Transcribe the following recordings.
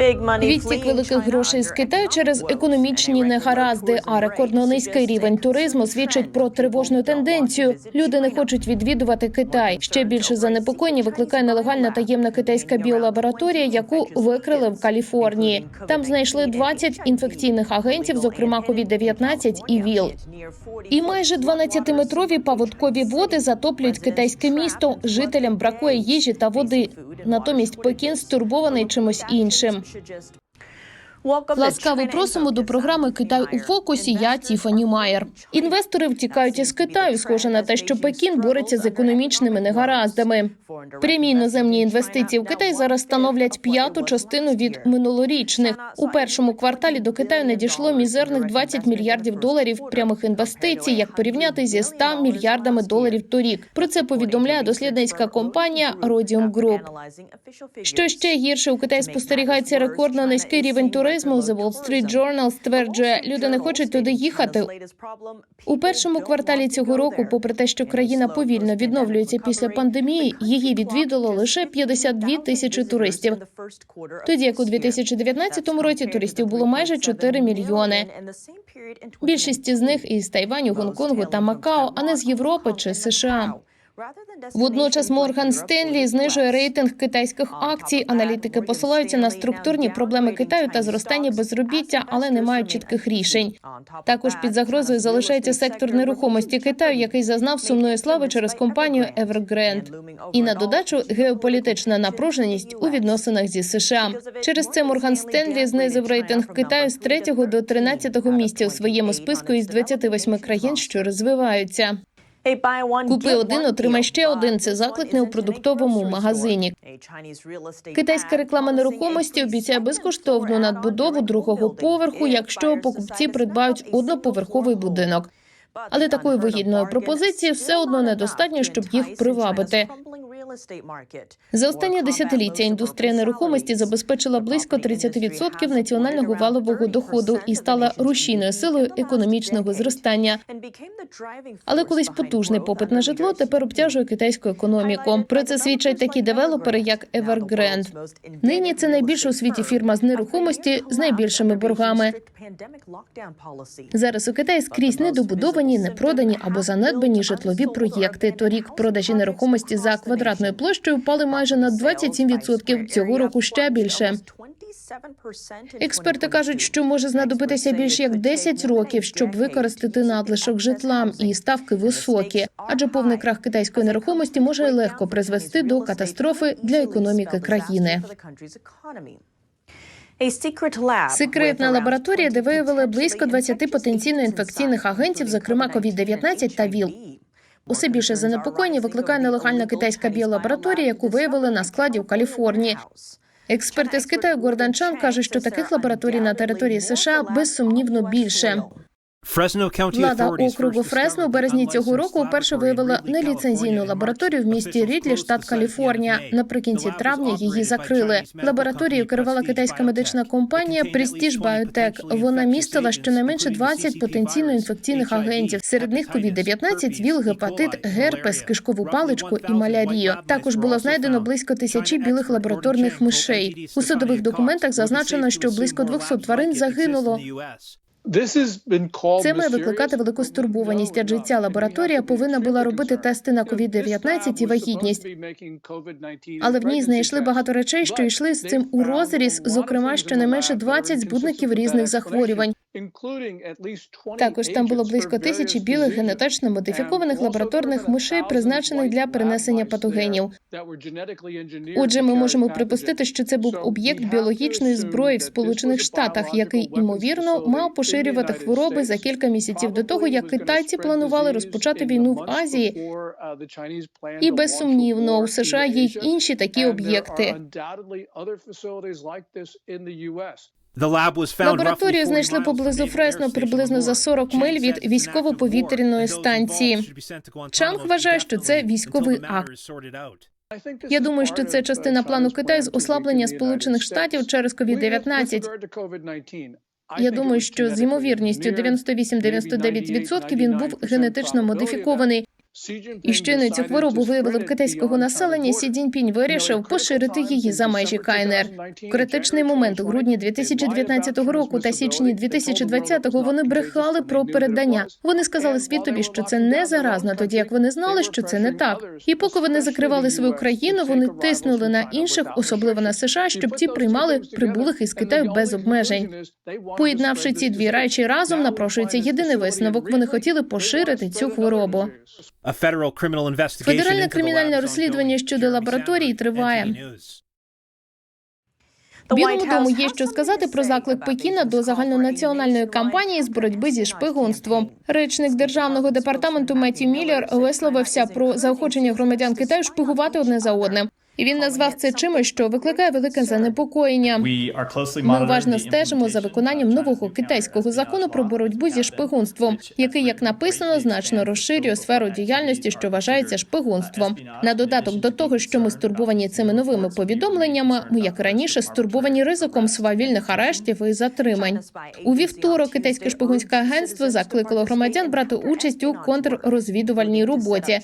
Відтік великих грошей з Китаю через економічні негаразди, а рекордно низький рівень туризму свідчить про тривожну тенденцію. Люди не хочуть відвідувати Китай. Ще більше занепокоєння викликає нелегальна таємна китайська біолабораторія, яку викрили в Каліфорнії. Там знайшли 20 інфекційних агентів, зокрема COVID-19 і ВІЛ. І майже 12-метрові паводкові води затоплюють китайське місто. Жителям бракує їжі та води. Натомість Пекін стурбований чимось іншим. should just Ласкаво просимо до програми Китай у фокусі. Я Тіфані Майер. Інвестори втікають із Китаю. Схоже на те, що Пекін бореться з економічними негараздами. Прямі іноземні інвестиції в Китай зараз становлять п'яту частину від минулорічних. У першому кварталі до Китаю надійшло мізерних 20 мільярдів доларів прямих інвестицій, як порівняти зі 100 мільярдами доларів торік. Про це повідомляє дослідницька компанія Rhodium Group. Що ще гірше у Китаї спостерігається рекордно низький рівень туризму. The Wall Street Journal стверджує, люди не хочуть туди їхати. У першому кварталі цього року, попри те, що країна повільно відновлюється після пандемії, її відвідало лише 52 тисячі туристів. Тоді як у 2019 році туристів було майже 4 мільйони. Більшість із них із Тайваню, Гонконгу та Макао, а не з Європи чи США. Водночас Морган Стенлі знижує рейтинг китайських акцій. Аналітики посилаються на структурні проблеми Китаю та зростання безробіття, але не мають чітких рішень. Також під загрозою залишається сектор нерухомості Китаю, який зазнав сумної слави через компанію Evergrande. І на додачу геополітична напруженість у відносинах зі США. Через це Морган Стенлі знизив рейтинг Китаю з 3 до 13 місця у своєму списку із 28 країн, що розвиваються. Купи один, отримай ще один. Це заклик не у продуктовому магазині. Китайська реклама нерухомості обіцяє безкоштовну надбудову другого поверху, якщо покупці придбають одноповерховий будинок. Але такої вигідної пропозиції все одно недостатньо, щоб їх привабити. За останні десятиліття індустрія нерухомості забезпечила близько 30% національного валового доходу і стала рушійною силою економічного зростання. Але колись потужний попит на житло тепер обтяжує китайську економіку. Про це свідчать такі девелопери, як Evergrande. Нині це найбільша у світі фірма з нерухомості з найбільшими боргами. Зараз у Китаї скрізь недобудовані, непродані або занедбані житлові проєкти. Торік продажі нерухомості за квадратною площею впали майже на 27%. Цього року ще більше. Експерти кажуть, що може знадобитися більше як 10 років, щоб використати надлишок житла, і ставки високі, адже повний крах китайської нерухомості може легко призвести до катастрофи для економіки країни. Секретна лабораторія, де виявили близько 20 потенційно інфекційних агентів, зокрема COVID-19 та ВІЛ. Усе більше занепокоєння викликає нелегальна китайська біолабораторія, яку виявили на складі в Каліфорнії. Експерти з Китаю Гордан Чан каже, що таких лабораторій на території США безсумнівно більше. Влада округу Фресно у березні цього року вперше виявила неліцензійну лабораторію в місті Рідлі, штат Каліфорнія. Наприкінці травня її закрили. Лабораторією керувала китайська медична компанія Prestige Biotech. Вона містила щонайменше 20 потенційно інфекційних агентів. Серед них COVID-19, ВІЛ, гепатит, герпес, кишкову паличку і малярію. Також було знайдено близько тисячі білих лабораторних мишей. У судових документах зазначено, що близько 200 тварин загинуло. Це має викликати велику стурбованість, адже ця лабораторія повинна була робити тести на COVID-19 і вагітність. Але в ній знайшли багато речей, що йшли з цим у розріз, зокрема щонайменше 20 збудників різних захворювань. Також там було близько тисячі білих генетично модифікованих лабораторних мишей, призначених для перенесення патогенів. Отже, ми можемо припустити, що це був об'єкт біологічної зброї в Сполучених Штатах, який ймовірно мав поширювати хвороби за кілька місяців до того, як китайці планували розпочати війну в Азії. І безсумнівно у США є й інші такі об'єкти. Лабораторію знайшли поблизу Фресно, приблизно за 40 миль від військово-повітряної станції. Чанг вважає, що це військовий акт. Я думаю, що це частина плану Китаю з ослаблення Сполучених Штатів через COVID-19. Я думаю, що з ймовірністю 98-99% він був генетично модифікований. І щойно цю хворобу виявили в китайського населення. Сі Цзіньпінь вирішив поширити її за межі КНР. В критичний момент у грудні 2019 року та січні 2020-го вони брехали про передання. Вони сказали світові, що це не заразно, тоді як вони знали, що це не так. І поки вони закривали свою країну, вони тиснули на інших, особливо на США, щоб ті приймали прибулих із Китаю без обмежень. Поєднавши ці дві речі разом, напрошується єдиний висновок. Вони хотіли поширити цю хворобу. Федеральне кримінальне розслідування щодо лабораторії триває. Білому дому є що сказати про заклик Пекіна до загальнонаціональної кампанії з боротьби зі шпигунством. Речник державного департаменту Меті Міллер висловився про заохочення громадян Китаю шпигувати одне за одним. І він назвав це чимось, що викликає велике занепокоєння. Ми уважно стежимо за виконанням нового китайського закону про боротьбу зі шпигунством, який, як написано, значно розширює сферу діяльності, що вважається шпигунством. На додаток до того, що ми стурбовані цими новими повідомленнями, ми як і раніше стурбовані ризиком свавільних арештів і затримань. У вівторок китайське шпигунське агентство закликало громадян брати участь у контррозвідувальній роботі.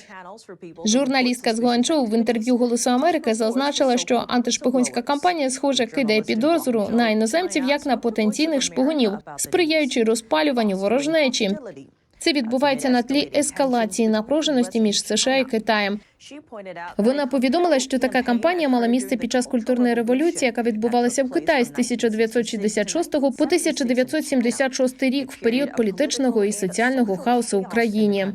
Журналістка з Гуанчжоу в інтерв'ю Голосу Америки зазначила, що антишпигунська кампанія, схоже, кидає підозру на іноземців як на потенційних шпигунів, сприяючи розпалюванню ворожнечі. Це відбувається на тлі ескалації напруженості між США і Китаєм. Вона повідомила, що така кампанія мала місце під час культурної революції, яка відбувалася в Китаї з 1966 по 1976 рік, в період політичного і соціального хаосу в країні.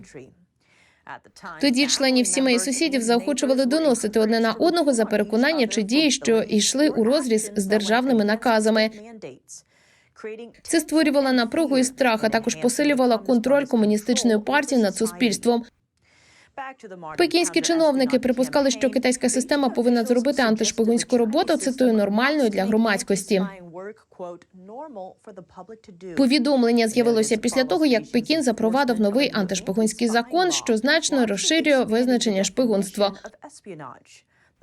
Тоді членів сімей сусідів заохочували доносити одне на одного за переконання чи дії, що йшли у розріз з державними наказами. Це створювало напругу і страх, а також посилювало контроль комуністичної партії над суспільством. Пекінські чиновники припускали, що китайська система повинна зробити антишпигунську роботу цитую нормальною для громадськості. Повідомлення з'явилося після того, як Пекін запровадив новий антишпигунський закон, що значно розширює визначення шпигунства.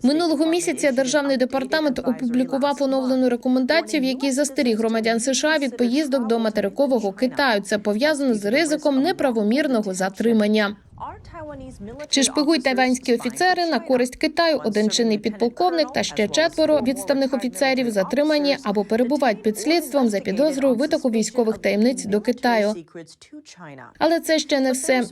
Минулого місяця державний департамент опублікував оновлену рекомендацію, в якій застеріг громадян США від поїздок до материкового Китаю. Це пов'язано з ризиком неправомірного затримання. Чи шпигують тайванські офіцери на користь Китаю? Один чинний підполковник та ще четверо відставних офіцерів затримані або перебувають під слідством за підозрою витоку військових таємниць до Китаю. Але це ще не все.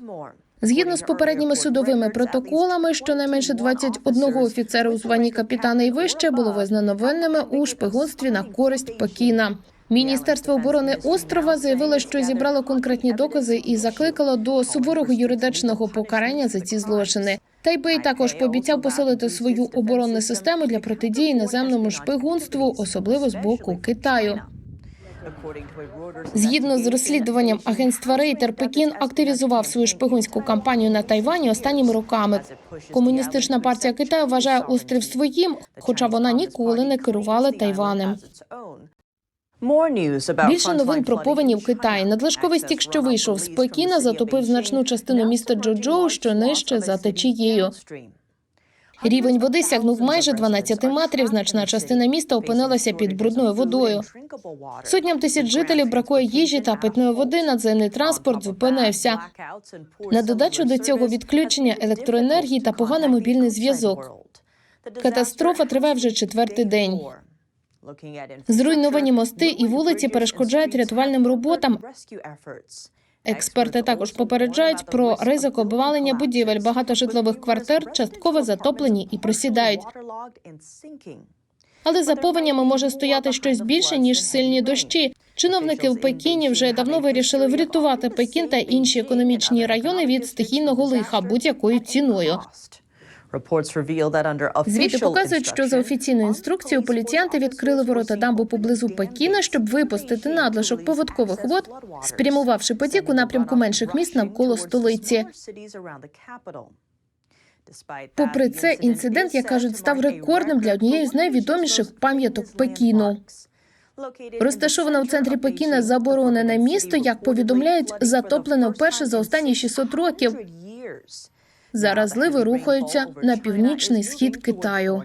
Згідно з попередніми судовими протоколами, щонайменше 21 офіцера у званні капітана і вище було визнано винними у шпигунстві на користь Пекіна. Міністерство оборони острова заявило, що зібрало конкретні докази і закликало до суворого юридичного покарання за ці злочини. Тайбей також пообіцяв посилити свою оборонну систему для протидії наземному шпигунству, особливо з боку Китаю. Згідно з розслідуванням агентства Рейтер, Пекін активізував свою шпигунську кампанію на Тайвані останніми роками. Комуністична партія Китаю вважає острів своїм, хоча вона ніколи не керувала Тайванем. Більше новин про повені в Китаї. Надлишковий стік, що вийшов з Пекіна, затопив значну частину міста Джоджоу, що нижче за течією. Рівень води сягнув майже 12 метрів. Значна частина міста опинилася під брудною водою. Сотням тисяч жителів бракує їжі та питної води. Надземний транспорт зупинився. На додачу до цього відключення електроенергії та поганий мобільний зв'язок. Катастрофа триває вже четвертий день. Зруйновані мости і вулиці перешкоджають рятувальним роботам. Експерти також попереджають про ризик обвалення будівель. Багато житлових квартир частково затоплені і просідають. Але за повенями може стояти щось більше ніж сильні дощі. Чиновники в Пекіні вже давно вирішили врятувати Пекін та інші економічні райони від стихійного лиха будь-якою ціною. Звіти показують, що за офіційною інструкцією поліціянти відкрили ворота дамби поблизу Пекіна, щоб випустити надлишок поводкових вод, спрямувавши потік у напрямку менших міст навколо столиці. Попри це, інцидент, як кажуть, став рекордним для однієї з найвідоміших пам'яток Пекіну. Розташоване у центрі Пекіна заборонене місто, як повідомляють, затоплене вперше за останні 600 років. Зараз зливи рухаються на північний схід Китаю.